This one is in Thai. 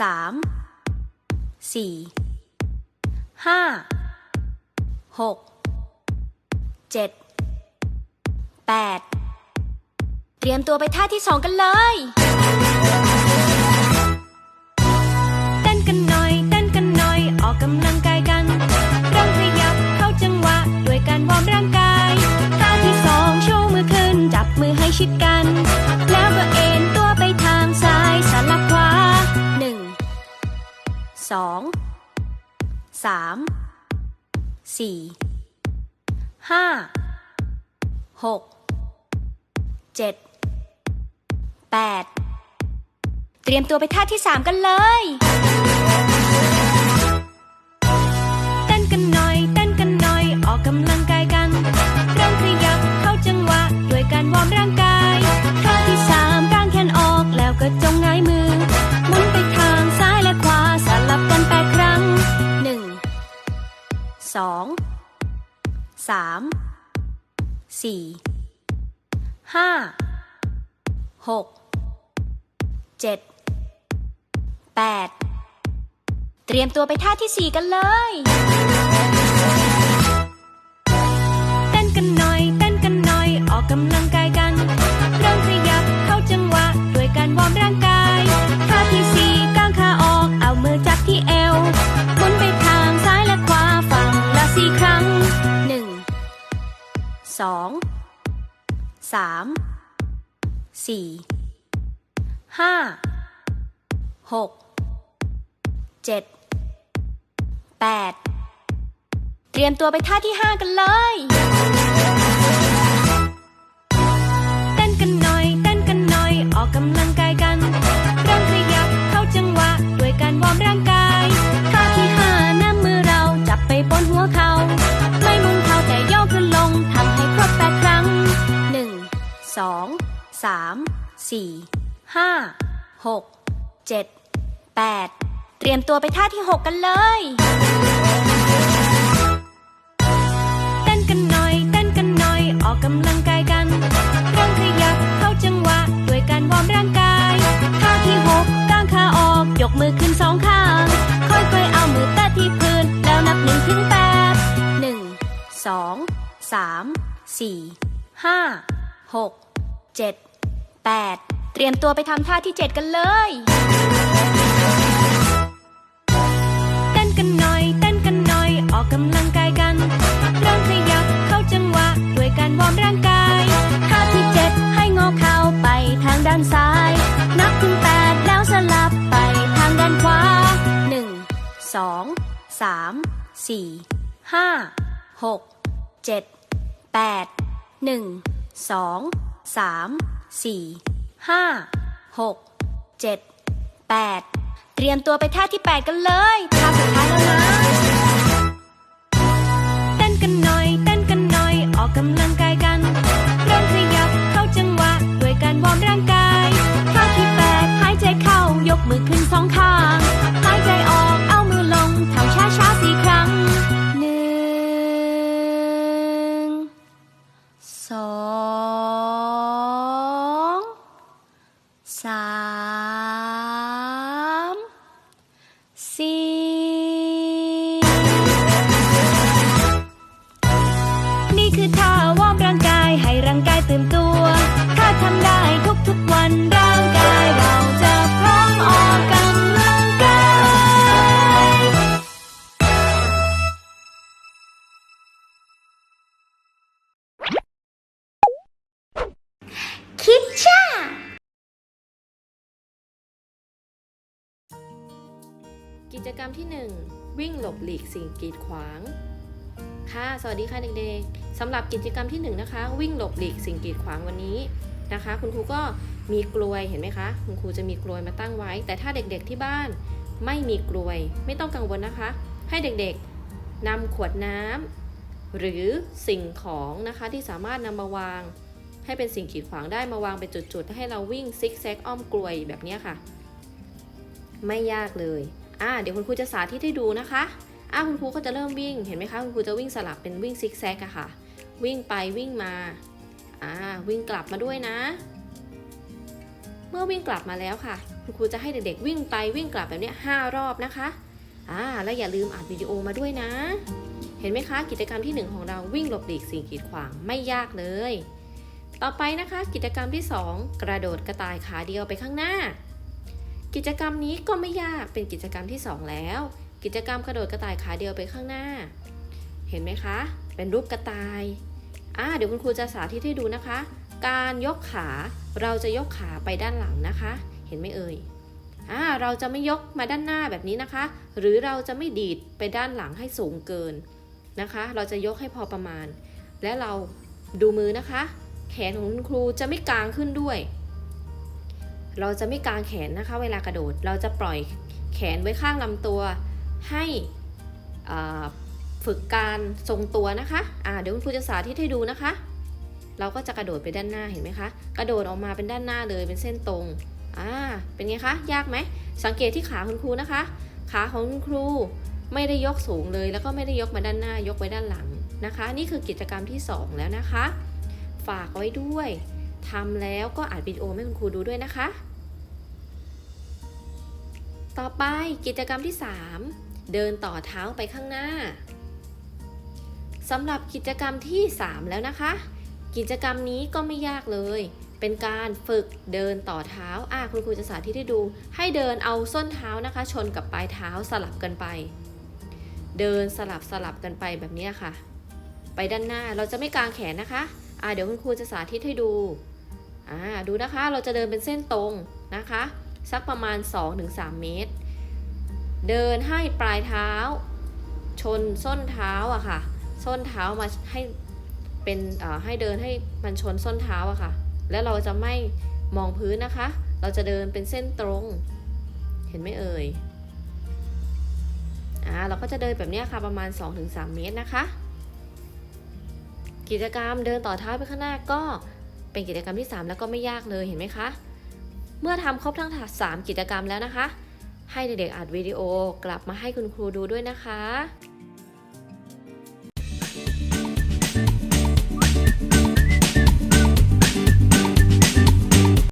สามสี่ห้าหกเจ็ดแปดเตรียมตัวไปท่าที่สองกันเลยเต้นกันหน่อยเต้นกันหน่อยออกกำลัง สามสี่ห้าหกเจ็ดแปดเตรียมตัวไปท่าที่สามกันเลย ห้าหกเจ็ดแปดเตรียมตัวไปท่าที่สี่กันเลย เต้นกันหน่อย เต้นกันหน่อย ออกกำลังกายกัน เริ่มขยับเข้าจังหวะ ด้วยการวอร์มร่างกาย หกเจ็ดแปดเตรียมตัวไปท่าที่ห้ากันเลยเต้นกันหน่อยเต้นกันหน่อย ออกกำลังกายกันเริ่มขยับเข้าจังหวะด้วยการวอร์มร่างกายท่าที่ห้าน้ำมือเราจับไปบนหัวเขาไม่มุนเท้าแต่ย่อขึ้นลงทำให้ครบแปดครั้งหนึ่งสองสามสี่ห้าหก เจ็ดแปดเตรียมตัวไปท่าที่หกกันเลยเต้นกันหน่อยเต้นกันหน่อย ออกกำลังกายกันริ่มขยับเข้าจังหวะด้วยการวอร์มร่างกายท่าที่หกกางขาออกยกมือขึ้นสองข้าง ค่อยๆเอามือแตะที่พื้นแล้วนับหนึ่งถึงแปดหนึ่งสองสามสี่ห้าหกเจ็ดแปด เตรียมตัวไปทำท่าที่เจ็ดกันเลย เต้นกันหน่อย เต้นกันหน่อย ออกกำลังกายกันเริ่มขยับเข้าจังหวะด้วยการวอร์มร่างกายท่าที่เจ็ดให้งอเข่าไปทางด้านซ้าย นับถึงแปดแล้วสลับไปทางด้านขวาหนึ่งสองสามสี่ห้าหกเจ็ดแปดหนึ่งสองสามสี่ ห้าหกเจ็ดแปดเตรียมตัวไปท่าที่แปดกันเลยท่าสุดท้ายแล้วนะเต้นกันหน่อยเต้นกันหน่อยออกกำลังกายกันเริ่มขยับเข้าจังหวะด้วยการวอร์มร่างกายท่าที่แปดหายใจเข้ายกมือขึ้นสองข้างหายใจออกเอามือลงทำช้าช้าสี่ครั้งหนึ่งสอง ถ้าทำได้ทุกๆวันร่างกายเราจะพร้อมออกกำลังกาย คิดช่ากิจกรรมที่ 1 วิ่งหลบหลีกสิ่งกีดขวาง ค่ะ สวัสดีค่ะเด็กๆสำหรับกิจกรรมที่1นนะคะ วิ่งหลบหลีกสิ่งกีดขวางวันนี้นะคะ คุณครูก็มีกลวยเห็นไหมคะ คุณครูจะมีกลวยมาตั้งไว้ แต่ถ้าเด็กๆที่บ้านไม่มีกลวย ไม่ต้องกังวลนะคะ ให้เด็กๆนำขวดน้ำหรือสิ่งของนะคะที่สามารถนำมาวาง ให้เป็นสิ่งกีดขวางได้มาวางเป็นจุดๆให้เราวิ่งซิกแซกอ้อมกลวยแบบนี้ค่ะ ไม่ยากเลยอ่าเดี๋ยวคุณครูจะสาธิตให้ดูนะคะ อ่าคุณครูก็จะเริ่มวิ่ง เห็นไหมคะ คุณครูจะวิ่งสลับเป็นวิ่งซิกแซกอะค่ะ วิ่งไปวิ่งมา อ่า วิ่งกลับมาด้วยนะ เมื่อวิ่งกลับมาแล้วค่ะ คุณครูจะให้เด็กๆ วิ่งไปวิ่งกลับแบบเนี้ยห้ารอบนะคะ อ่า แล้วอย่าลืมอัดวิดีโอมาด้วยนะ เห็นไหมคะ กิจกรรมที่หนึ่งของเราวิ่งหลบหลีกสิ่งกีดขวางไม่ยากเลย ต่อไปนะคะ กิจกรรมที่สองกระโดดกระต่ายขาเดียวไปข้างหน้า กิจกรรมนี้ก็ไม่ยาก เป็นกิจกรรมที่สองแล้ว กิจกรรมกระโดดกระต่ายขาเดียวไปข้างหน้า เห็นไหมคะ เป็นรูปกระต่ายอ่าเดี๋ยวคุณครูจะสาธิตให้ดูนะคะ การยกขาเราจะยกขาไปด้านหลังนะคะ เห็นไหมเอ่ยอ่าเราจะไม่ยกมาด้านหน้าแบบนี้นะคะ หรือเราจะไม่ดีดไปด้านหลังให้สูงเกินนะคะ เราจะยกให้พอประมาณ และเราดูมือนะคะ แขนของคุณครูจะไม่กางขึ้นด้วย เราจะไม่กางแขนนะคะ เวลากระโดดเราจะปล่อยแขนไว้ข้างลำตัว ให้ฝึกการทรงตัวนะคะอ่าเดี๋ยวคุณครูจะสาธิตให้ดูนะคะ เราก็จะกระโดดไปด้านหน้าเห็นไหมคะ กระโดดออกมาเป็นด้านหน้าเลยเป็นเส้นตรงอ่าเป็นไงคะ ยากไหม สังเกตที่ขาคุณครูนะคะ ขาของคุณครูไม่ได้ยกสูงเลย แล้วก็ไม่ได้ยกมาด้านหน้ายกไว้ด้านหลังนะคะ นี่คือกิจกรรมที่ 2 แล้วนะคะ ฝากไว้ด้วยทำแล้วก็อัดวิดีโอให้คุณครูดูด้วยนะคะ ต่อไปกิจกรรมที่ 3 เดินต่อเท้าไปข้างหน้าสำหรับกิจกรรมที่ 3 แล้วนะคะ กิจกรรมนี้ก็ไม่ยากเลย เป็นการฝึกเดินต่อเท้าอะคุณครูจะสาธิตให้ดู ให้เดินเอาส้นเท้านะคะ ชนกับปลายเท้าสลับกันไป เดินสลับสลับกันไปแบบนี้ค่ะ ไปด้านหน้าเราจะไม่กางแขนนะคะอะเดี๋ยวคุณครูจะสาธิตให้ดูอ่าดูนะคะเราจะเดินเป็นเส้นตรงนะคะ สักประมาณ 2-3 เมตร เดินให้ปลายเท้า ชนส้นเท้าอะค่ะ ส้นเท้ามาให้เป็นให้เดินให้มันชนส้นเท้าอะค่ะ แล้วเราจะไม่มองพื้นนะคะ เราจะเดินเป็นเส้นตรง เห็นไหมเอ่ยอ่าเราก็จะเดินแบบนี้ค่ะประมาณ 2-3 เมตรนะคะ กิจกรรมเดินต่อเท้าไปข้างหน้าก็เป็นกิจกรรมที่ 3 แล้วก็ไม่ยากเลยเห็นไหมคะ เมื่อทำครบทั้ง 3 กิจกรรมแล้วนะคะ ให้เด็กๆอัดวิดีโอกลับมาให้คุณครูดูด้วยนะคะ